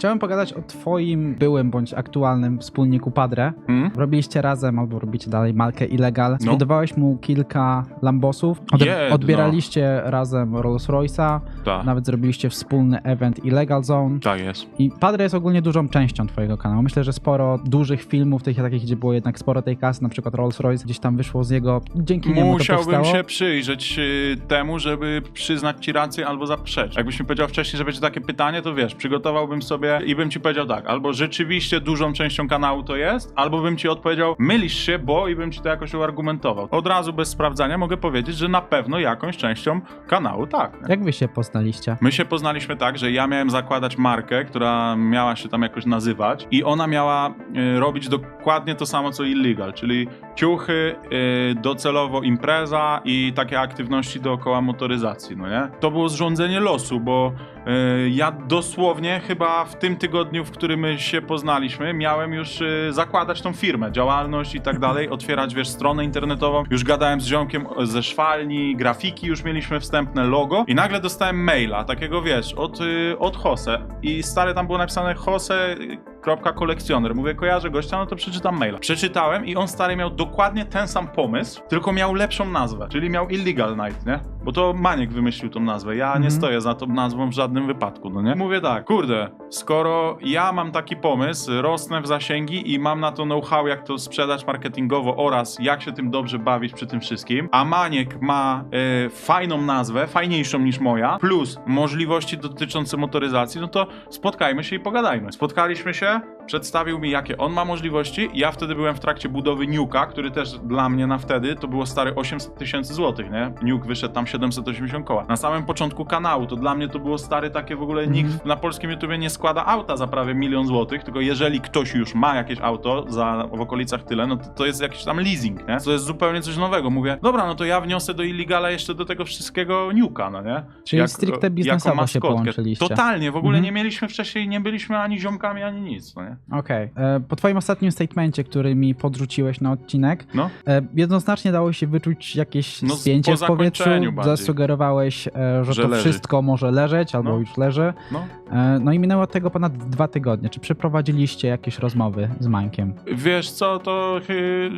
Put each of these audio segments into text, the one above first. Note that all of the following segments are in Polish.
Chciałem pogadać o twoim byłym bądź aktualnym wspólniku Padre. Hmm? Robiliście razem, albo robicie dalej Malkę Illegal. No. Zbudowałeś mu kilka Lambosów. Od, Jedno. odbieraliście razem Rolls Royce'a. Tak, Nawet zrobiliście wspólny event Illegal Zone. tak jest. I Padre jest ogólnie dużą częścią twojego kanału. Myślę, że sporo dużych filmów, tych takich, gdzie było jednak sporo tej kasy, na przykład Rolls Royce, gdzieś tam wyszło z jego, dzięki niemu Musiałbym się przyjrzeć y, temu, żeby przyznać ci rację albo zaprzeczyć. Jakbyś mi powiedział wcześniej, że będzie takie pytanie, to wiesz, przygotowałbym sobie i bym ci powiedział tak, albo rzeczywiście dużą częścią kanału to jest, albo bym ci odpowiedział, mylisz się, bo i bym ci to jakoś uargumentował. Od razu bez sprawdzania mogę powiedzieć, że na pewno jakąś częścią kanału tak. Nie? Jak wy się poznaliście? My się poznaliśmy tak, że ja miałem zakładać markę, która miała się tam jakoś nazywać i ona miała robić dokładnie to samo co Illegal, czyli ciuchy, y, docelowo impreza i takie aktywności dookoła motoryzacji, no nie? To było zrządzenie losu, bo y, ja dosłownie chyba w tym tygodniu, w którym my się poznaliśmy, miałem już zakładać tą firmę, działalność i tak dalej, otwierać, wiesz, stronę internetową. Już gadałem z ziomkiem ze szwalni, grafiki już mieliśmy wstępne logo i nagle dostałem maila, takiego, wiesz, od, od Jose i stary tam było napisane Jose kolekcjoner. Mówię, kojarzę gościa, no to przeczytam maila. Przeczytałem i on stary miał dokładnie ten sam pomysł, tylko miał lepszą nazwę, czyli miał Illegal Night, nie? Bo to Maniek wymyślił tą nazwę. Ja nie Mhm. stoję za tą nazwą w żadnym wypadku, no nie? Mówię tak, kurde, skoro ja mam taki pomysł, rosnę w zasięgi i mam na to know-how, jak to sprzedać marketingowo oraz jak się tym dobrze bawić przy tym wszystkim, a Maniek ma e, fajną nazwę, fajniejszą niż moja, plus możliwości dotyczące motoryzacji, no to spotkajmy się i pogadajmy. Spotkaliśmy się, przedstawił mi, jakie on ma możliwości. Ja wtedy byłem w trakcie budowy Nuke'a, który też dla mnie na wtedy to było stare 800 tysięcy złotych, nie? Nuke wyszedł tam 780 koła. Na samym początku kanału to dla mnie to było stary takie w ogóle nikt na polskim YouTubie nie składa auta za prawie milion złotych, tylko jeżeli ktoś już ma jakieś auto za w okolicach tyle, no to, to jest jakiś tam leasing, nie? To jest zupełnie coś nowego. Mówię, dobra, no to ja wniosę do Illegala jeszcze do tego wszystkiego Nuke'a, no nie? Czyli stricte jako biznesowo się połączyliście. Totalnie, w ogóle Mhm. nie mieliśmy wcześniej, nie byliśmy ani ziomkami, ani nic, no nie? Okej. E, Po twoim ostatnim statemencie, który mi podrzuciłeś na odcinek, No. e, jednoznacznie dało się wyczuć jakieś No, z- spięcie w powietrzu. bardziej. Zasugerowałeś, e, że, Że to leży. wszystko może leżeć, albo No. już leży. No. E, No i minęło od tego ponad dwa tygodnie. Czy przeprowadziliście jakieś rozmowy z Mańkiem? Wiesz co, to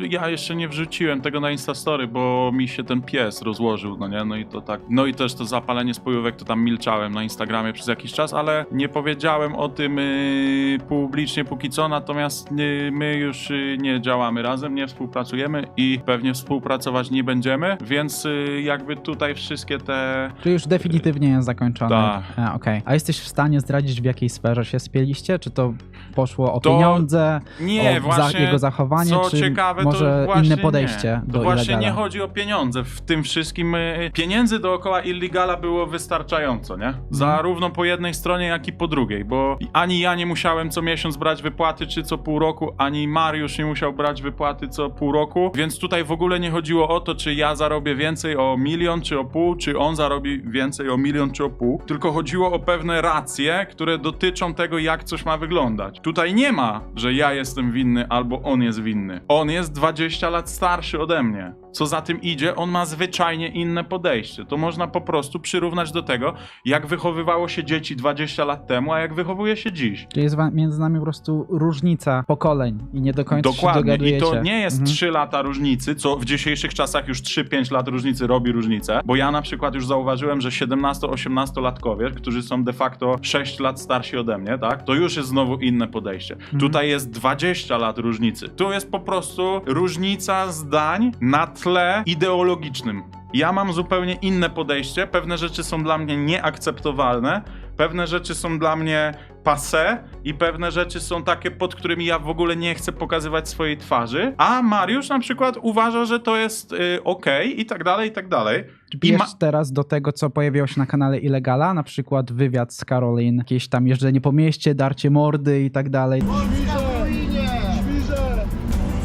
ja jeszcze nie wrzuciłem tego na Instastory, bo mi się ten pies rozłożył, no nie? No i to tak. No i też to zapalenie spojówek, to tam milczałem na Instagramie przez jakiś czas, ale nie powiedziałem o tym y, publicznie póki co, natomiast y, my już y, nie działamy razem, nie współpracujemy i pewnie współpracować nie będziemy, więc y, jakby tutaj wszystkie te Czy już definitywnie jest zakończone? Tak. E, Okej. A jesteś w stanie zdradzić, w jakiej sferze się spieliście? Czy to poszło o To pieniądze, nie, o właśnie jego zachowanie, Co czy ciekawe, może inne podejście nie. do To właśnie Illegala? nie chodzi o pieniądze. W tym wszystkim y, pieniędzy dookoła Illegala było wystarczająco, nie? Zarówno po jednej stronie, jak i po drugiej, bo ani ja nie musiałem co miesiąc brać wypłaty, czy co pół roku, ani Mariusz nie musiał brać wypłaty co pół roku, więc tutaj w ogóle nie chodziło o to, czy ja zarobię więcej o milion, czy o pół, czy on zarobi więcej o milion, czy o pół, tylko chodziło o pewne racje, które dotyczą tego, jak coś ma wyglądać. Tutaj nie ma, że ja jestem winny albo on jest winny. On jest 20 lat starszy ode mnie. Co za tym idzie, on ma zwyczajnie inne podejście. To można po prostu przyrównać do tego, jak wychowywało się dzieci 20 lat temu, a jak wychowuje się dziś. Czyli jest między nami po prostu różnica pokoleń i nie do końca się Dokładnie. I dogadujecie. to nie jest Mhm. 3 lata różnicy, co w dzisiejszych czasach już 3-5 lat różnicy robi różnicę. Bo ja na przykład już zauważyłem, że 17-18-latkowie, którzy są de facto 6 lat starsi ode mnie, tak? To już jest znowu inne podejście. Mhm. Tutaj jest 20 lat różnicy. Tu jest po prostu różnica zdań na tle ideologicznym. Ja mam zupełnie inne podejście. Pewne rzeczy są dla mnie nieakceptowalne, pewne rzeczy są dla mnie passé i pewne rzeczy są takie, pod którymi ja w ogóle nie chcę pokazywać swojej twarzy. A Mariusz na przykład uważa, że to jest y, okej i tak dalej, i tak dalej. Pijesz ma- teraz do tego, co pojawiło się na kanale Illegala, na przykład wywiad z Karolin, jakieś tam jeżdżenie po mieście, darcie mordy i tak dalej. Świrze!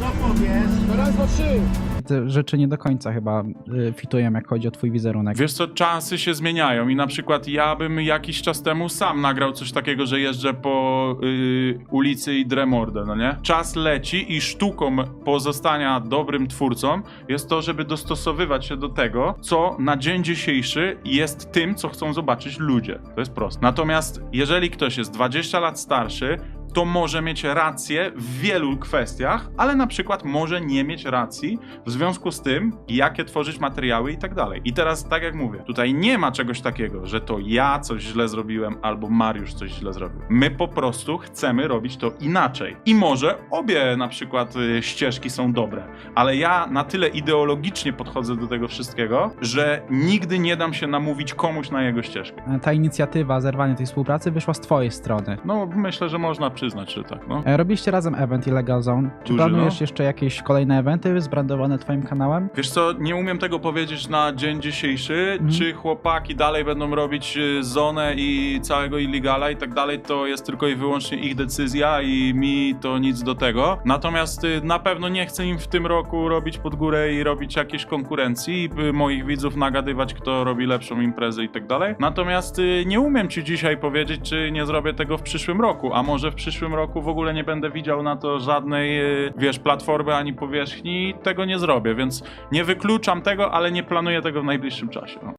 Co powiesz? Raz, dwa, trzy! Te rzeczy nie do końca chyba y, fitują, jak chodzi o twój wizerunek. Wiesz co, czasy się zmieniają i na przykład ja bym jakiś czas temu sam nagrał coś takiego, że jeżdżę po y, ulicy i dremordę, no nie? Czas leci i sztuką pozostania dobrym twórcą jest to, żeby dostosowywać się do tego, co na dzień dzisiejszy jest tym, co chcą zobaczyć ludzie. To jest proste. Natomiast jeżeli ktoś jest 20 lat starszy, to może mieć rację w wielu kwestiach, ale na przykład może nie mieć racji w związku z tym, jakie tworzyć materiały i tak dalej. I teraz, tak jak mówię, tutaj nie ma czegoś takiego, że to ja coś źle zrobiłem albo Mariusz coś źle zrobił. My po prostu chcemy robić to inaczej. I może obie na przykład y, ścieżki są dobre, ale ja na tyle ideologicznie podchodzę do tego wszystkiego, że nigdy nie dam się namówić komuś na jego ścieżkę. Ta inicjatywa, zerwanie tej współpracy wyszła z twojej strony. No, myślę, że można przyznać, że tak, no. E, Robiliście razem event Illegal Zone. Czy Duży, planujesz no. jeszcze jakieś kolejne eventy zbrandowane twoim kanałem? Wiesz co, nie umiem tego powiedzieć na dzień dzisiejszy, Mhm. czy chłopaki dalej będą robić y, zonę i całego illegala i tak dalej, to jest tylko i wyłącznie ich decyzja i mi to nic do tego. Natomiast y, na pewno nie chcę im w tym roku robić pod górę i robić jakiejś konkurencji i y, moich widzów nagadywać, kto robi lepszą imprezę i tak dalej. Natomiast nie umiem ci dzisiaj powiedzieć, czy nie zrobię tego w przyszłym roku, a może w przyszłym roku w ogóle nie będę widział na to żadnej, y, wiesz, platformy ani powierzchni tego nie zrobię, więc nie wykluczam tego, ale nie planuję tego w najbliższym czasie. No.